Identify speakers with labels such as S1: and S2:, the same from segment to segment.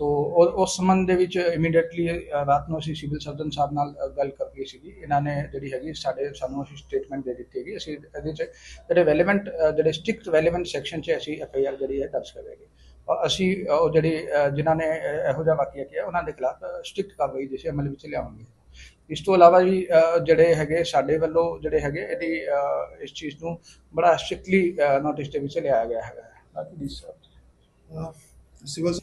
S1: ਤੋ ਉਸ ਸੰਬੰਧ ਦੇ ਵਿੱਚ ਇਮੀਡੀਏਟਲੀ ਰਾਤ ਨੂੰ ਅਸੀਂ ਸਿਵਲ ਸਰਜਨ ਸਾਹਿਬ ਨਾਲ ਅ, ਗੱਲ ਕਰਕੇ ਸੀਗੀ। ਇਹਨਾਂ ਨੇ ਜਿਹੜੀ ਹੈਗੀ ਸਾਡੇ ਸਾਨੂੰ ਅਸੀਂ ਸਟੇਟਮੈਂਟ ਦੇ ਦਿੱਤੀ ਹੈਗੀ। ਅਸੀਂ ਇਹਦੇ 'ਚ ਜਿਹੜੇ ਰੈਲੇਵੈਂਟ ਜਿਹੜੇ ਸਟ੍ਰਿਕਟ ਰੈਲੇਵੈਂਟ ਸੈਕਸ਼ਨ 'ਚ ਅਸੀਂ ਐਫ ਜਿਹੜੀ ਹੈ ਦਰਜ ਕਰਾਂਗੇ ਔਰ ਅਸੀਂ ਉਹ ਜਿਹੜੇ ਅ, ਜਿਨ੍ਹਾਂ ਨੇ ਇਹੋ ਜਿਹਾ ਵਾਕਿਆ ਕੀਤਾ ਉਹਨਾਂ ਦੇ ਖਿਲਾਫ ਸਟ੍ਰਿਕਟ ਕਾਰਵਾਈ ਜਿਸੇ ਅਮਲ ਵਿੱਚ ਲਿਆਵਾਂਗੇ। ਇਸ ਤੋਂ ਇਲਾਵਾ ਵੀ ਜਿਹੜੇ ਹੈਗੇ ਸਾਡੇ ਵੱਲੋਂ ਜਿਹੜੇ ਹੈਗੇ ਇਹਦੀ ਇਸ ਚੀਜ਼ ਨੂੰ ਬੜਾ ਸਟ੍ਰਿਕਟਲੀ ਨੋਟਿਸ ਦੇ ਵਿੱਚ ਲਿਆਇਆ ਗਿਆ ਹੈਗਾ। ਬਾਕੀ ਦੀ ਸਭ
S2: civil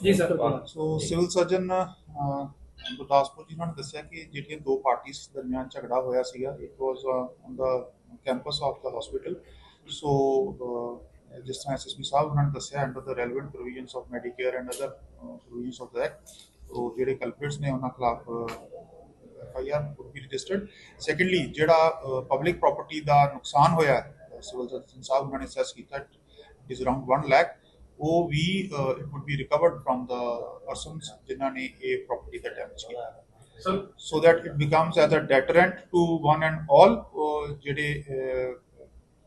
S3: ji sir
S2: so civil surgeon Gurdaspur ji ਨੇ ਦੱਸਿਆ ਕਿ ਜਿਹੜੀਆਂ ਦੋ ਪਾਰਟੀਆਂ ਦਰਮਿਆਨ ਝਗੜਾ ਹੋਇਆ ਸੀਗਾ it was on the campus of the hospital so ਜਿਸ ਤਰ੍ਹਾਂ ਐਸਐਸਪੀ ਸਾਹਿਬ ਉਹਨਾਂ ਨੇ ਦੱਸਿਆ under the relevant provisions of Medicare and other provisions of the act so ਜਿਹੜੇ ਕਲਪ੍ਰਿਟਸ ਨੇ ਉਹਨਾਂ ਖਿਲਾਫ ਐਫਆਈਆਰ would be ਸੈਕੰਡਲੀ ਜਿਹੜਾ ਪਬਲਿਕ ਪ੍ਰਾਪਰਟੀ ਦਾ ਨੁਕਸਾਨ ਹੋਇਆ, ਸਿਵਲ ਸਰਜਨ ਸਾਹਿਬ ਉਹਨਾਂ ਨੇ ਅਸੈਸ ਕੀਤਾ ਇਟ ਇਜ਼ ਅਰਾਊਂਡ 1 ਲੱਖ ਉਹ ਵੀ it would be recovered from the persons ਜਿਨ੍ਹਾਂ ਨੇ ਇਹ ਪ੍ਰਾਪਰਟੀ ਦਾ ਡੈਮੇਜ ਕੀਤਾ
S3: sir
S2: so that it becomes as a deterrent to one and all uh, ਜਿਹੜੇ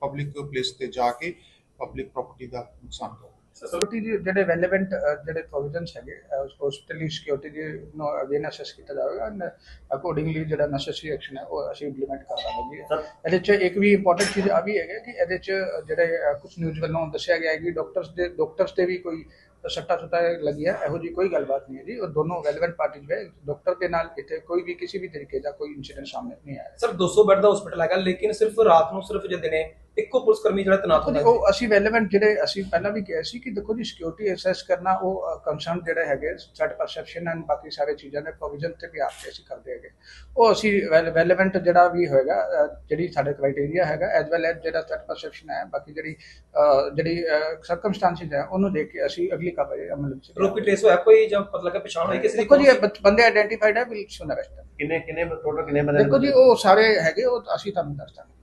S2: ਪਬਲਿਕ ਪਲੇਸ ਤੇ ਜਾ ਕੇ ਪਬਲਿਕ ਪ੍ਰਾਪਰਟੀ ਦਾ ਨੁਕਸਾਨ ਕਰ
S1: ਸਿਕਿਉਰਿਟੀ ਦੇ ਜਿਹੜੇ ਰੈਲੇਵੈਂਟ ਜਿਹੜੇ ਪ੍ਰੋਵੀਜ਼ਨਸ ਹੈਗੇ ਹਸਪੀਟਲੀ ਸਿਕਿਉਰਿਟੀ ਦੇ ਨੂੰ ਅਗੇਨ ਅਸੈਸ ਕੀਤਾ ਜਾਵੇਗਾ ਐਂਡ ਅਕੋਰਡਿੰਗਲੀ ਜਿਹੜਾ ਨੈਸੈਸਰੀ ਐਕਸ਼ਨ ਹੈ ਉਹ ਅਸੀਂ ਇੰਪਲੀਮੈਂਟ ਕਰ ਦਾਂਗੇ। ਇਹਦੇ ਚ ਇੱਕ ਵੀ ਇੰਪੋਰਟੈਂਟ ਚੀਜ਼ ਆ ਵੀ ਹੈਗਾ ਕਿ ਇਹਦੇ ਚ ਜਿਹੜੇ ਕੁਝ ਨਿਊਜ਼ ਵੱਲੋਂ ਦੱਸਿਆ ਗਿਆ ਹੈ ਕਿ ਡਾਕਟਰਸ ਦੇ ਡਾਕਟਰਸ ਤੇ ਵੀ ਕੋਈ ਸੱਟਾ ਸੁੱਟਾ ਲੱਗੀ ਹੈ ਇਹੋ ਜੀ ਕੋਈ ਗੱਲਬਾਤ ਨਹੀਂ ਹੈ ਜੀ। ਉਹ ਦੋਨੋਂ ਰੈਲੇਵੈਂਟ ਪਾਰਟੀਜ਼ ਹੈ ਡਾਕਟਰ ਦੇ ਨਾਲ ਇੱਥੇ ਕੋਈ ਵੀ ਕਿਸੇ ਵੀ ਤਰੀਕੇ ਦਾ ਕੋਈ ਇਨਸੀਡੈਂਟ ਸਾਹਮਣੇ ਨਹੀਂ ਆਇਆ।
S3: ਸਰ 200 ਬੈੱਡ ਦਾ ਹਸਪੀਟਲ ਹੈਗਾ ਲੇਕਿਨ ਸਿਰਫ ਰਾਤ ਨੂੰ ਸਿਰਫ ਜੇ ਦਿਨੇ ਇੱਕੋ ਪੁਲਿਸ ਕਰਮੀ ਜਿਹੜਾ ਤੈਨਾਤ ਹੁੰਦਾ
S1: ਉਹ ਅਸੀਂ ਰੈਲੇਵੈਂਟ ਜਿਹੜੇ ਅਸੀਂ ਪਹਿਲਾਂ ਵੀ ਕਿਹਾ ਸੀ ਕਿ ਦੇਖੋ ਜੀ ਸਿਕਿਉਰਿਟੀ ਅਸੈਸ ਕਰਨਾ ਉਹ ਕੰਸਰਨ ਜਿਹੜੇ ਹੈਗੇ ਸੈਟ ਪਰਸੈਪਸ਼ਨ ਐਂਡ ਬਾਕੀ ਸਾਰੇ ਚੀਜ਼ਾਂ ਦੇ ਪ੍ਰੋਵੀਜ਼ਨ ਤੇ ਵੀ ਆਪ ਅਸੀਂ ਕਰਦੇ ਹੈਗੇ। ਉਹ ਅਸੀਂ ਰੈਲੇਵੈਂਟ ਜਿਹੜਾ ਵੀ ਹੋਏਗਾ ਜਿਹੜੀ ਸਾਡੇ ਕ੍ਰਾਈਟੇਰੀਆ ਹੈਗਾ ਐਸ ਵੈਲ ਐਸ ਜਿਹੜਾ ਸੈਟ ਪਰਸੈਪਸ਼ਨ ਹੈ ਬਾਕੀ ਜਿਹੜੀ ਜਿਹੜੀ ਸਰਕਮਸਟੈਂਸਿਸ ਹੈ ਉਹਨੂੰ ਦੇਖ ਕੇ ਅਸੀਂ ਅਗਲੀ ਕਾਰਵਾਈ ਅਮਲ ਵਿੱਚ
S3: ਰੋਪੀ ਟ੍ਰੇਸ ਹੋਇਆ ਕੋਈ ਜਾਂ ਪਤਾ ਲੱਗਾ ਪਛਾਣ ਹੋਈ ਕਿਸੇ ਦੀ
S1: ਦੇਖੋ ਜੀ ਬੰਦੇ ਆਇਡੈਂਟੀਫਾਈਡ ਹੈ ਵਿਲ ਸੁਨ ਅਰੈਸਟ
S4: ਕਿੰਨੇ ਕਿੰਨੇ ਟੋਟਲ ਕਿੰਨੇ ਬੰਦੇ
S1: ਦੇਖੋ ਜੀ ਉਹ ਸਾਰੇ ਹੈਗੇ ਉਹ ਅਸੀਂ ਤੁਹਾਨੂੰ ਦੱਸ ਦਾਂਗੇ।